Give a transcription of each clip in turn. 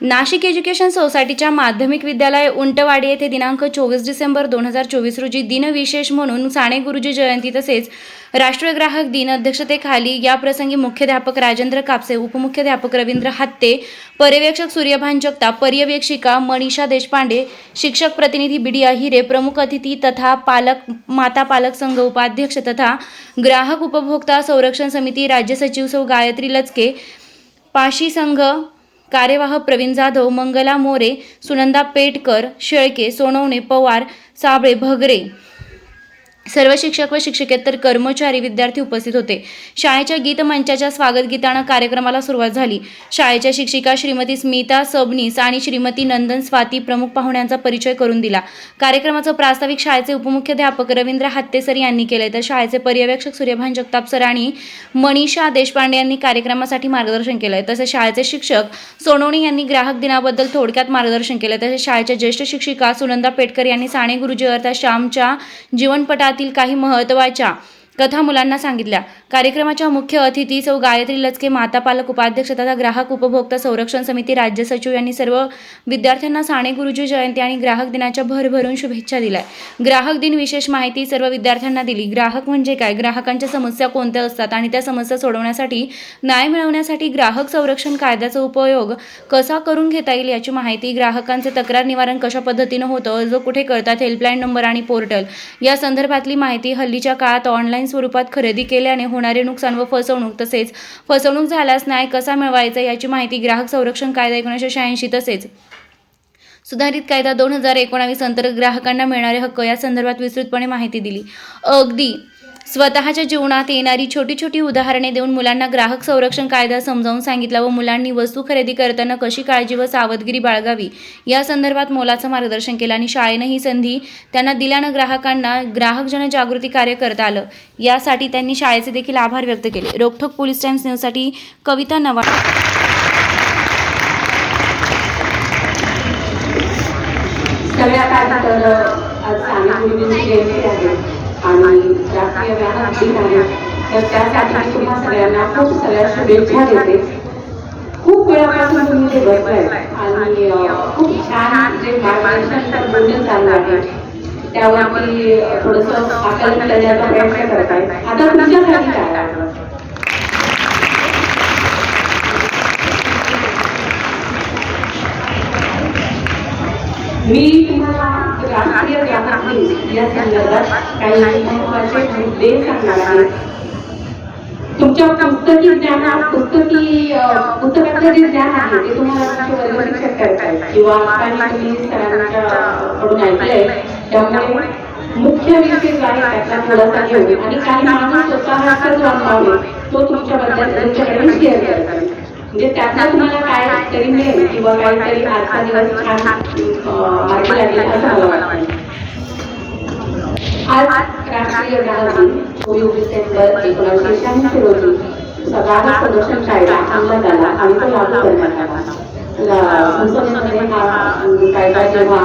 Nashik education सोसायटीच्या माध्यमिक विद्यालय उंटवाडी येथे दिनांक चोवीस डिसेंबर दोन हजार चोवीस रोजी दिनविशेष म्हणून साने गुरुजी जयंती तसेच राष्ट्रीय ग्राहक दिन अध्यक्षतेखाली या प्रसंगी मुख्याध्यापक राजेंद्र कापसे उपमुख्याध्यापक रवींद्र हत्ते पर्यवेक्षक सूर्यभान जगताप पर्यवेक्षिका मनीषा देशपांडे शिक्षक प्रतिनिधी बी डी प्रमुख अतिथी तथा पालक माता पालक संघ उपाध्यक्ष तथा ग्राहक उपभोक्ता संरक्षण समिती राज्य सचिव सौ गायत्री लचके पाशी संघ कार्यवाह प्रवीण जाधव मंगला मोरे सुनंदा पेटकर शेळके सोनवणे पवार साबळे भगरे. सर्व शिक्षक व शिक्षकेतर कर्मचारी विद्यार्थी उपस्थित होते. शाळेच्या गीत मंचाच्या स्वागत गीतानं कार्यक्रमाला सुरुवात झाली. शाळेच्या शिक्षिका श्रीमती स्मिता सबनीस आणि श्रीमती नंदन स्वाती प्रमुख पाहुण्यांचा परिचय करून दिला. कार्यक्रमाचं प्रास्ताविक शाळेचे उपमुख्याध्यापक रवींद्र हत्तेसर यांनी केले तर शाळेचे पर्यवेक्षक सूर्यभान जगताप सर आणि मनीषा देशपांडे यांनी कार्यक्रमासाठी मार्गदर्शन केलंय. तसेच शाळेचे शिक्षक सोनवणे यांनी ग्राहक दिनाबद्दल थोडक्यात मार्गदर्शन केलंय. तसेच शाळेच्या ज्येष्ठ शिक्षिका सुनंदा पेटकर यांनी साने गुरुजी अर्थात श्यामच्या जीवनपटात जीवनपटातील काही महत्त्वाच्या कथा मुलांना सांगितल्या. कार्यक्रमाच्या मुख्य अतिथी सौ गायत्री लचके माता पालक उपाध्यक्ष तथा ग्राहक उपभोक्ता संरक्षण समिती राज्य सचिव यांनी सर्व विद्यार्थ्यांना साने गुरुजी जयंती आणि ग्राहक दिनाच्या भरभरून शुभेच्छा दिल्या. ग्राहक दिन विशेष माहिती सर्व विद्यार्थ्यांना दिली. ग्राहक म्हणजे काय? ग्राहकांच्या समस्या कोणत्या असतात आणि त्या समस्या सोडवण्यासाठी न्याय मिळवण्यासाठी ग्राहक संरक्षण कायद्याचा उपयोग कसा करून घेता येईल याची माहिती ग्राहकांचे तक्रार निवारण कशा पद्धतीनं होतं जो कुठे करतात हेल्पलाईन नंबर आणि पोर्टल या संदर्भातली माहिती हल्लीच्या काळात ऑनलाईन स्वरूपात खरेदी केल्याने होणारे नुकसान व फसवणूक तसेच फसवणूक झाल्यास न्याय कसा मिळवायचा याची माहिती ग्राहक संरक्षण कायदा एकोणीसशे शहाऐंशी तसेच सुधारित कायदा दोन हजार एकोणावीस अंतर्गत ग्राहकांना मिळणारे हक्क या संदर्भात विस्तृतपणे माहिती दिली. अगदी स्वतःच्या जीवनात येणारी छोटी छोटी उदाहरणे देऊन मुलांना ग्राहक संरक्षण कायदा समजावून सांगितला व मुलांनी वस्तू खरेदी करताना कशी काळजी व सावधगिरी बाळगावी या संदर्भात मोलाचं मार्गदर्शन केलं आणि शाळेनं ही संधी त्यांना दिल्यानं ग्राहकांना ग्राहक जनजागृती कार्य करता आलं. यासाठी त्यांनी शाळेचे देखील आभार व्यक्त केले. रोखोक पोलीस टाइम्स न्यूजसाठी कविता नवा सगळ्यात आणि राष्ट्रीय व्यायाम दिन आहे. तर त्यासाठी तुम्हा सगळ्यांना खूप सगळ्या शुभेच्छा देते. खूप वेळापासून तुम्ही ते बसलाय. आणि खूप छान जे मार्गदर्शन बोलणं चाललं आहे. त्यावरती थोडस आकलन करण्याचा प्रयत्न करताय आता तुमच्यासाठी काय मी तुम्हाला राष्ट्रीय या संदर्भात काही महत्त्वाचे मुद्दे सांगणार तुमच्या पुस्तकी ज्ञानात पुस्तकी अं, पुस्तकातलं जे ज्ञान आहे ते तुम्हाला करतायत किंवा काही तुम्ही कडून ऐकलंय त्यामुळे मुख्य विषय जो आहे त्याचा थोडासा घेऊ आणि काही माणूस स्वतःचा जो अनुभव आहे तो तुमच्याबद्दल तुमच्याकडे शेअर करतात म्हणजे त्यातनं तुम्हाला काय तरी मिळेल किंवा काहीतरी आजचा दिवस छान अं, मार्गी लागेल असं मला वाटतं. आज राष्ट्रीय ग्राहक दिन चोवीस डिसेंबर एकोणीसशे शहाऐंशी रोजी ग्राहक प्रदर्शन कायदा अंमलात आला आणि तो लागू करण्यात आला. संसदेमध्ये हा कायदा जेव्हा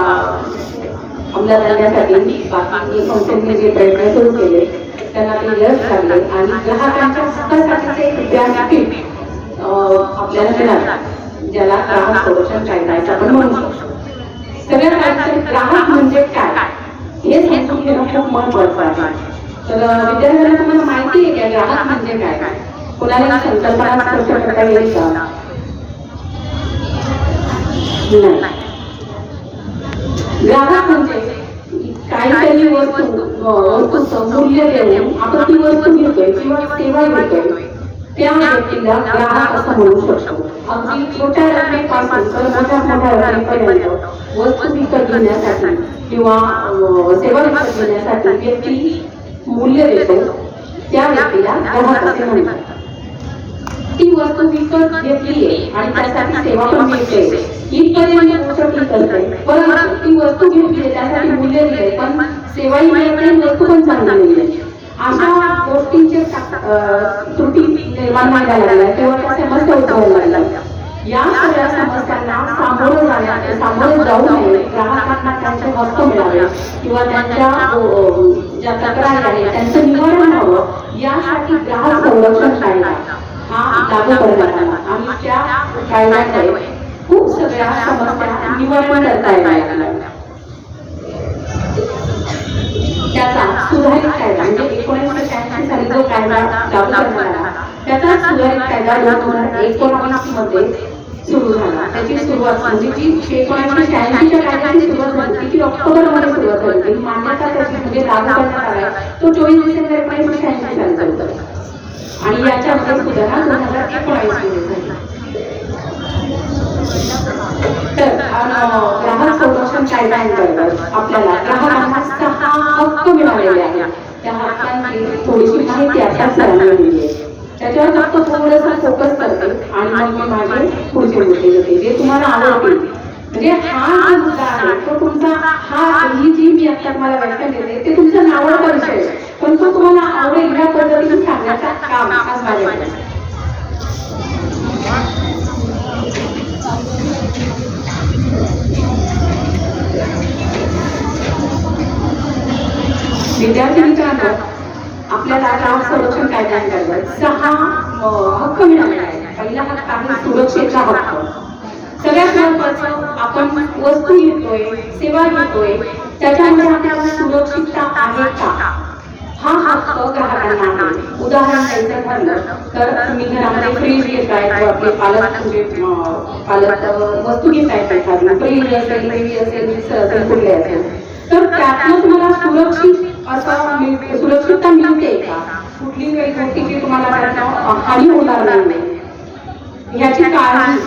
अंमलात आणण्यासाठी बाकी संसदेने जे प्रयत्न सुरू केले त्यांना ते यश लागले आणि ग्राहकांच्या हक्कासाठीचे एक व्यासपीठ अं, आपल्याला मिळालं ज्याला ग्राहक संरक्षण कायदा असं आपण म्हणू शकतो. सगळ्यात आधी ग्राहक म्हणजे काय? हे समजून घेणं खूप महत्वाचं आहे. तर विद्यार्थ्यांना तुम्हाला माहिती आहे का ग्राहक म्हणजे काय? कोणाला संकल्पना स्पष्ट करता येईल का? नाही. ग्राहक म्हणजे काहीतरी वस्तू अं, वस्तूचं मूल्य देऊन आपण ती वस्तू घेतोय किंवा सेवा घेतोय. त्या व्यक्तीला ग्राहक असं म्हणू शकतो. अगदी छोट्या रकमेपासून तर मोठ्या मोठ्या रकमेपर्यंत वस्तू विकत घेण्यासाठी किंवा सेवा विकत घेण्यासाठी व्यक्ती मूल्य देतो. त्या व्यक्तीला ग्राहक असे म्हणतात. ती वस्तू विकत घेतलीये आणि त्यासाठी सेवा पण मिळते. इथपर्यंत गोष्ट ठीक असते परंतु ती वस्तू घेतली त्यासाठी मूल्य दिले पण सेवाही मिळते वस्तू पण चांगली मिळते अशा गोष्टींचे त्रुटी निर्माण व्हायला लागल्या किंवा त्या समस्या उद्भवायला लागल्या या सगळ्या समस्यांना सामोरं जाण्या सामोरं जाऊ नये ग्राहकांना त्यांचे हक्क मिळावे किंवा त्यांच्या ज्या तक्रारी आहेत त्यांचं निवारण व्हावं यासाठी ग्राहक संरक्षण कायदा हा लागू करण्यात आला. आणि त्या कायद्यामुळे खूप सगळ्या समस्या निवारण करता येणार त्याचा सुधारित कायदा म्हणजे एकोणीसशे शहाऐंशी साली जो कायदा लागू करण्यात आला त्याचा सुधारित कायदा दोन हजार एकोणावीसमध्ये सुरू झाला. त्याची सुरुवात म्हणजे जी एकोणीसशे शहाऐंशीच्या कायद्याची सुरुवात झाली ती ऑक्टोबरमध्ये सुरुवात झाली होती. मान्यता त्याची म्हणजे लागू करण्यात आला तो चोवीस डिसेंबर एकोणीसशे शहाऐंशी साली चालू झाला. आणि याच्यामध्ये सुधारणा दोन हजार एकोणावीसमध्ये झाली. तर ग्राहक संरक्षण कायद्याअंतर्गत आपल्याला ग्राहकांना सहा हक्क मिळालेले आहेत. त्या हक्कांची थोडीशी माहिती आता सरांना दिली आहे. त्याच्यावर फक्त थोडंसं फोकस करते आणि मग माझे पुढचे मुद्दे जाते जे तुम्हाला आवडते म्हणजे हा जो मुद्दा आहे तो तुमचा हा ही जी मी आता तुम्हाला व्याख्या देते ते तुमचा नावडता विषय पण तो तुम्हाला आवडेल ह्या पद्धतीने सांगण्याचा काम आज माझ्याकडे. विद्यार्थी मित्रांनो आपल्याला ग्राहक संरक्षण कायद्याअंतर्गत सहा हक्क मिळवले आहेत. पहिला हक्क आहे सुरक्षेचा हक्क. सगळ्यात महत्वाचं आपण वस्तू घेतोय सेवा घेतोय त्याच्यामध्ये आपल्याला सुरक्षितता आहे का? हा हक्क ग्राहकांना आहे. उदाहरण द्यायचं ठरलं. तर तुम्ही घरामध्ये फ्रीज घेताय किंवा आपले पालक म्हणजे पालक वस्तू घेतायत एखादी फ्रीज असेल टीव्ही असेल मिक्सर असेल कुठले असेल. तर त्यातनं तुम्हाला सुरक्षित असं सुरक्षितता मिळते का? कुठली काही गोष्टीची तुम्हाला हानी होणार नाही. ह्याची काळजी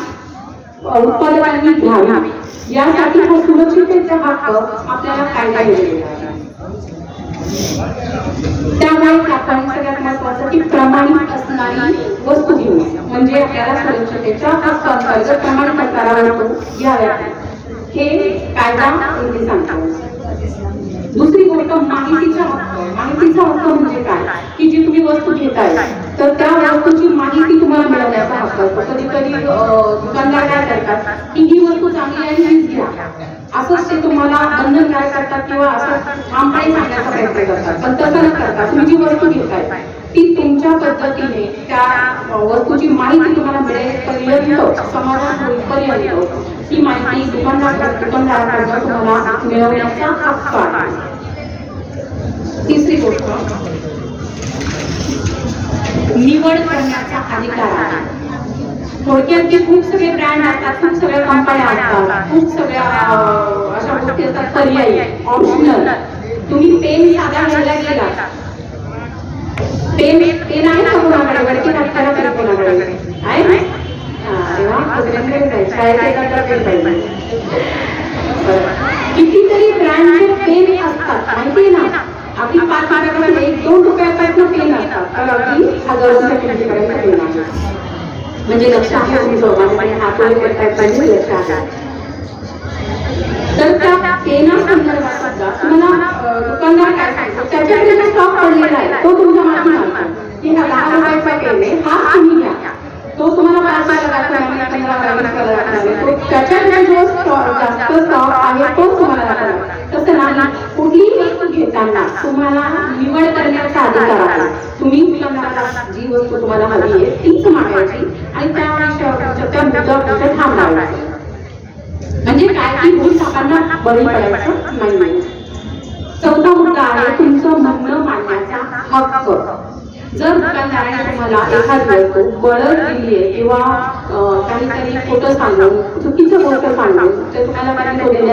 उत्पादकांनी घ्यावी. यासाठी हा सुरक्षिततेचा हक्क आपल्याला कायदा दिलेला आहे. त्यामुळे आपण सगळ्यात महत्वाचं की प्रमाणित असणारी वस्तू घेऊ म्हणजे आपल्याला सुरक्षितेच्या हक्क अंतर्गत प्रमाणित घ्याव्या हे कायदा सांगतो. दुसरी गोष्ट माहितीचा हक्क माहितीचा हक्क म्हणजे काय? की जी तुम्ही वस्तू घेताय तर त्या वस्तूची माहिती तुम्हाला मिळवण्याचा हक्क असतो. कधी कधी दुकानदार काय करतात की ही वस्तू चांगली आहे हीच घ्या. असंच ते तुम्हाला बंधनकारक करतात किंवा असं ठामपणे सांगण्याचा प्रयत्न करतात. पण तसं न करता तुम्ही जी वस्तू घेताय ती तुमच्या पद्धतीने त्या वस्तूची माहिती तुम्हाला मिळेल पर्यंत समाधान होईपर्यंत ही माहिती दुकानदार दुकानदाराकडनं तुम्हाला मिळवण्याचा हक्क आहे तिसरी गोष्ट निवड करण्याचा अधिकार आहे थोडक्यात जे खूप सगळे ब्रँड असतात खूप सगळ्या कंपन्या असतात खूप सगळ्या अशा गोष्टी असतात पर्यायी ऑप्शनल तुम्ही पेन साधा घ्यायला गेला पेन पेन आहे ना कोणाकडे वरती टाकताना तरी कोणाकडे आहे ना कितीतरी ब्रँडचे पेन असतात माहितीये ना? आपली पाच रुपयापासून एक दोन रुपयापासून पेन असतात. तर पेन म्हणजे लक्षात म्हणजे तर त्या पेना संदर्भात सुद्धा तुम्हाला दुकानदार काय सांगतो त्याच्याकडे जो स्टॉक पडलेला आहे तो तुमच्या मागे मागतो की हा दहा रुपयाचा पेन आहे हा तुम्ही घ्या. तो तुम्हाला पाच रुपयाला दाखवणार नाही, पंधरा रुपयाला दाखवणार नाही. तो त्याच्याकडे जो स्टॉक जास्त स्टॉक आहे तोच तुम्हाला दाखवणार तसं नाही कुठलीही वस्तू घेताना तुम्हाला निवड करण्याचा अधिकार आहे. तुम्ही दुकानदाराला जी वस्तू तुम्हाला हवी आहे तीच मागायची आणि त्या विषयावर त्या मुद्द्यावर थांबायचं म्हणजे काय की भूल लोकांना बळी पडायचं नाही चौथा मुद्दा आहे तुमचं म्हणणं मांडण्याचा हक्क. जर दुकानदाराने तुम्हाला एखादी वस्तू बळद दिली आहे किंवा काहीतरी खोटं सांगून चुकीचं गोष्ट सांगून ते तुम्हाला